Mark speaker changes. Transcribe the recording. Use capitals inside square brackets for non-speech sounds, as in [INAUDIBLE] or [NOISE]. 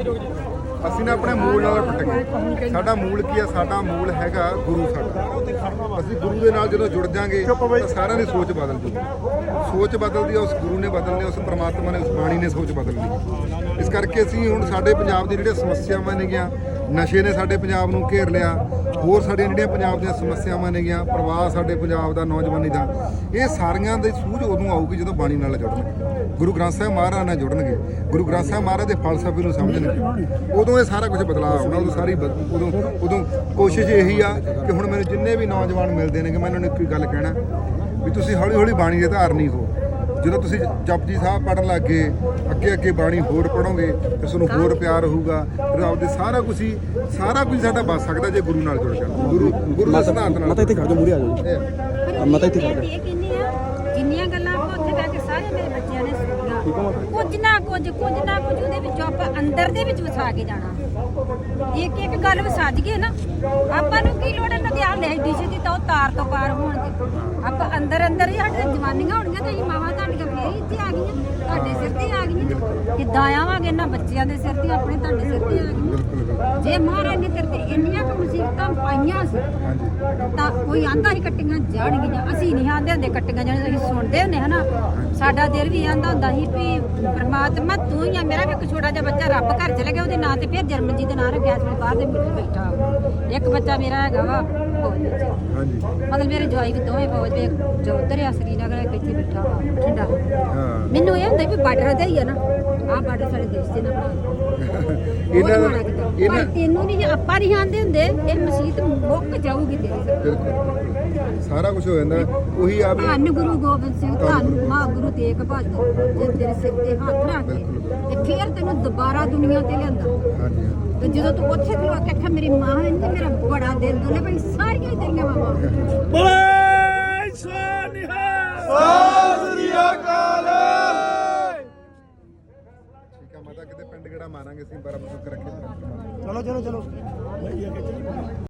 Speaker 1: ਅਸੀਂ ਨਾ ਆਪਣੇ ਮੂਲ ਨਾਲ ਟੁੱਟ ਗਏ। ਸਾਡਾ ਮੂਲ ਕੀ ਆ? ਸਾਡਾ ਮੂਲ ਹੈਗਾ ਗੁਰੂ ਸਾਡਾ। ਅਸੀਂ ਗੁਰੂ ਦੇ ਨਾਲ ਜਦੋਂ ਜੁੜ ਜਾਾਂਗੇ ਤਾਂ ਸਾਰਿਆਂ ਦੀ ਸੋਚ ਬਦਲ ਜੂਗੀ। ਸੋਚ ਬਦਲਦੀ ਆ ਉਸ ਗੁਰੂ ਨੇ ਬਦਲਣੀ ਉਸ ਪ੍ਰਮਾਤਮਾ ਨੇ ਉਸ ਬਾਣੀ ਨੇ ਸੋਚ ਬਦਲਣੀ। ਇਸ ਕਰਕੇ ਅਸੀਂ ਹੁਣ ਸਾਡੇ ਪੰਜਾਬ ਦੀ ਜਿਹੜੀਆਂ ਸਮੱਸਿਆਵਾਂ ਨੇਗੀਆਂ ਨਸ਼ੇ ਨੇ ਸਾਡੇ ਪੰਜਾਬ ਨੂੰ ਘੇਰ ਲਿਆ ਹੋਰ ਸਾਡੀਆਂ ਜਿਹੜੀਆਂ ਪੰਜਾਬ ਦੀਆਂ ਸਮੱਸਿਆਵਾਂ ਨੇਗੀਆਂ ਪ੍ਰਵਾਹ ਸਾਡੇ ਪੰਜਾਬ ਦਾ, ਨੌਜਵਾਨੀ ਦਾ, ਇਹ ਸਾਰੀਆਂ ਦੇ ਸੂਝ ਉਦੋਂ ਆਊਗੀ ਜਦੋਂ ਬਾਣੀ ਨਾਲ ਜੁੜਨਗੇ। ਗੁਰੂ ਗ੍ਰੰਥ ਸਾਹਿਬ ਮਹਾਰਾਜ ਨਾਲ ਜੁੜਨਗੇ। ਗੁਰੂ ਗ੍ਰੰਥ ਸਾਹਿਬ ਮਹਾਰਾਜ ਦੇ ਫਲਸਫੇ ਨੂੰ ਸਮਝਣਗੇ। ਉਦੋਂ ਇਹ ਸਾਰਾ ਕੁਝ ਬਦਲਾਅ ਆਉਣਾ ਉਦੋਂ ਸਾਰੀ ਬਦ- ਉਦੋਂ ਉਦੋਂ ਕੋਸ਼ਿਸ਼ ਇਹੀ ਆ ਕਿ ਹੁਣ ਮੈਨੂੰ ਜਿੰਨੇ ਵੀ ਨੌਜਵਾਨ ਮਿਲਦੇ ਨੇ ਕਿ ਮੈਂ ਉਹਨਾਂ ਨੂੰ ਇੱਕ ਹੀ ਗੱਲ ਕਹਿਣਾ, ਵੀ ਤੁਸੀਂ ਹੌਲੀ ਹੌਲੀ ਬਾਣੀ ਦੇ ਧਾਰਨੀ ਹੋ। ਜਦੋਂ ਤੁਸੀਂ ਜਪਜੀ ਸਾਹਿਬ ਪੜਨ ਲੱਗੇ ਅੱਗੇ ਅੱਗੇ ਬਾਣੀ ਹੋਰ ਪੜੋਗੇ ਤੇ ਤੁਹਾਨੂੰ ਹੋਰ ਪਿਆਰ ਹੋਊਗਾ ਫਿਰ ਆਪਦੇ ਸਾਰਾ ਕੁਝ ਹੀ ਸਾਰਾ ਕੁਝ ਸਾਡਾ ਬਚ ਸਕਦਾ ਜੇ ਗੁਰੂ ਨਾਲ ਜੁੜ ਜਾਣਾ। ਗੁਰੂ ਗੁਰੂ ਦੇ ਸਿਧਾਂਤ ਨਾਲ।
Speaker 2: ਮਤਾ ਇੱਥੇ ਖੜ ਜਾ ਮੂਰੇ ਆ ਜਾਓ ਜੀ। ਮਤਾ ਇੱਥੇ ਖੜ ਜਾ
Speaker 3: ਇਹ ਕਿੰਨੀ ਆ? ਜਿੰਨੀਆਂ ਗੱਲਾਂ ਆਪਾਂ ਉੱਥੇ ਬਹਿ ਕੇ ਸਾਰੇ ਮੇਰੇ ਬੱਚਿਆਂ ਨੇ ਸੁਣੀਆਂ। ਕੁਝ ਨਾ ਕੁਝ ਕੁਝ ਨਾ ਕੁਝ ਉਹਦੇ ਵਿੱਚੋਂ ਆਪਾਂ ਅੰਦਰ ਦੇ ਵਿੱਚ ਵਸਾ ਕੇ ਜਾਣਾ। ਇੱਕ ਇੱਕ ਗੱਲ ਵਸਾ ਗਏ ਨਾ ਆਪਾਂ ਨੂੰ ਕੀ ਲੋੜ ਹੈ? ਦੀ ਆ ਲੈ ਡਿਸ਼ ਦੀ ਤਾਂ ਉਹ ਤਾਰ ਤੋਂ ਪਾਰ ਹੋਣਗੇ। ਆਪਾਂ ਅੰਦਰ ਅੰਦਰ ਹੀ ਸਾਡੇ ਜਵਾਨੀਆਂ ਹੋਣਗੀਆਂ ਤੇ ਅਸੀਂ ਮਾਵਾਂ ਤੁਹਾਡੀਆਂ ਫੇਰ ਹੀ ਇੱਥੇ ਆ ਗਈਆਂ ਤੁਹਾਡੇ ਸਿਰ ਤੇ ਆ ਗਈਆਂ ਕਿੱਦਾਂ ਆਵਾਂਗੇ ਇਹਨਾਂ ਬੱਚਿਆਂ ਦੇ ਸਿਰ ਤੇ ਆਪਣੇ ਤੁਹਾਡੇ ਸਿਰ ਤੇ
Speaker 1: ਬਿਲਕੁਲ ਬਿਲਕੁਲ
Speaker 3: ਜੇ ਮਹਾਰਾਜ ਨੇ ਤੇਰੇ ਤੇ ਇੰਨੀਆਂ ਕੁ ਮੁਸੀਬਤਾਂ ਪਾਈਆਂ ਸੀ ਤਾਂ ਕੋਈ ਆਂਦਾ ਹੀ ਕੱਟੀਆਂ ਜਾਣਗੀਆਂ। ਅਸੀਂ ਨਹੀਂ ਆਂਦੇ ਹੁੰਦੇ ਕੱਟੀਆਂ ਜਾਣ ਅਸੀਂ ਸੁਣਦੇ ਹੁੰਦੇ ਹਨਾ ਸਾਡਾ ਦਿਲ ਵੀ ਆਂਦਾ ਹੁੰਦਾ ਸੀ ਵੀ ਪ੍ਰਮਾਤਮਾ ਤੂੰ ਹੀ ਆ ਮੇਰਾ ਵੀ ਇੱਕ ਛੋਟਾ ਜਿਹਾ ਬੱਚਾ ਰੱਬ ਘਰ ਚਲੇ ਗਿਆ ਉਹਦੇ ਨਾਂ ਤੇ ਫਿਰ ਜਰਮਨਜੀਤ ਦੇ ਨਾਂ ਰੱਖਿਆ ਸੀ ਬਾਹਰ ਦੇ ਮੁਲਕ ਬੈਠਾ। ਇੱਕ ਬੱਚਾ ਮੇਰਾ ਹੈਗਾ ਵਾ
Speaker 1: ਹਾਂਜੀ।
Speaker 3: ਮਤਲਬ ਮੇਰੇ ਜਵਾਈ ਵੀ ਦੋਵੇਂ ਫੌਜ ਦੇ ਜੋ ਉਧਰ ਆ ਸ੍ਰੀਨਗਰ ਇੱਕ ਇੱਥੇ ਬੈਠਾ ਵਾ ਠੰਡਾ ਮੈਨੂੰ ਇਹ ਹੁੰਦਾ ਵੀ ਬਾਰਡਰ ਤੇ ਹੀ ਆ ਨਾ। ਆਹ ਬਾਰਡਰ ਸਾਡੇ ਦੇਸ਼ ਦੇ ਨਾਲ [LAUGHS]
Speaker 1: ਇਹਨਾਂ
Speaker 3: ਇਹਨਾਂ
Speaker 1: ਇਹਨਾਂ
Speaker 3: ਤੈਨੂੰ ਨਹੀਂ ਆਪਾਂ ਨਹੀਂ ਆਂਦੇ ਹੁੰਦੇ ਇਹ ਮਸੀਤ ਮੁੱਕ ਜਾਊਗੀ ਤੇਰੀ
Speaker 1: ਬਿਲਕੁਲ ਸਾਰਾ ਕੁਝ ਹੋ ਜਾਂਦਾ। ਉਹੀ ਆ ਵੀ
Speaker 3: ਧੰਨ ਗੁਰੂ ਗੋਬਿੰਦ ਸਿੰਘ ਧੰਨ ਮਾਂ ਗੁਰੂ। ਤੇਗ ਬਹਾਦਰ ਜੇ ਤੇਰੇ ਸਿਰ ਤੇ ਹੱਥ ਰੱਖ ਕੇ ਤੇ ਫਿਰ ਤੈਨੂੰ ਦੁਬਾਰਾ ਦੁਨੀਆ ਤੇ ਲਿਆਂਦਾ।
Speaker 1: ਹਾਂਜੀ।
Speaker 3: ਤੇ ਜਦੋਂ ਤੂੰ ਉੱਥੇ ਖਲੋ ਕੇ ਆਖਿਆ ਮੇਰੀ ਮਾਂ ਤੇ ਮੇਰਾ ਬੜਾ ਦਿਲ ਦੋਲੇ ਬਈ ਸਾਰੀਆਂ ਤੇਰੀਆਂ ਮਾਵਾਂ।
Speaker 1: ਆ ਮਾਰਾਂਗੇ ਅਸੀਂ ਬੜਾ ਮੁਸ਼ਕ ਰੱਖੇ
Speaker 2: ਚਲੋ ਚਲੋ ਚਲੋ।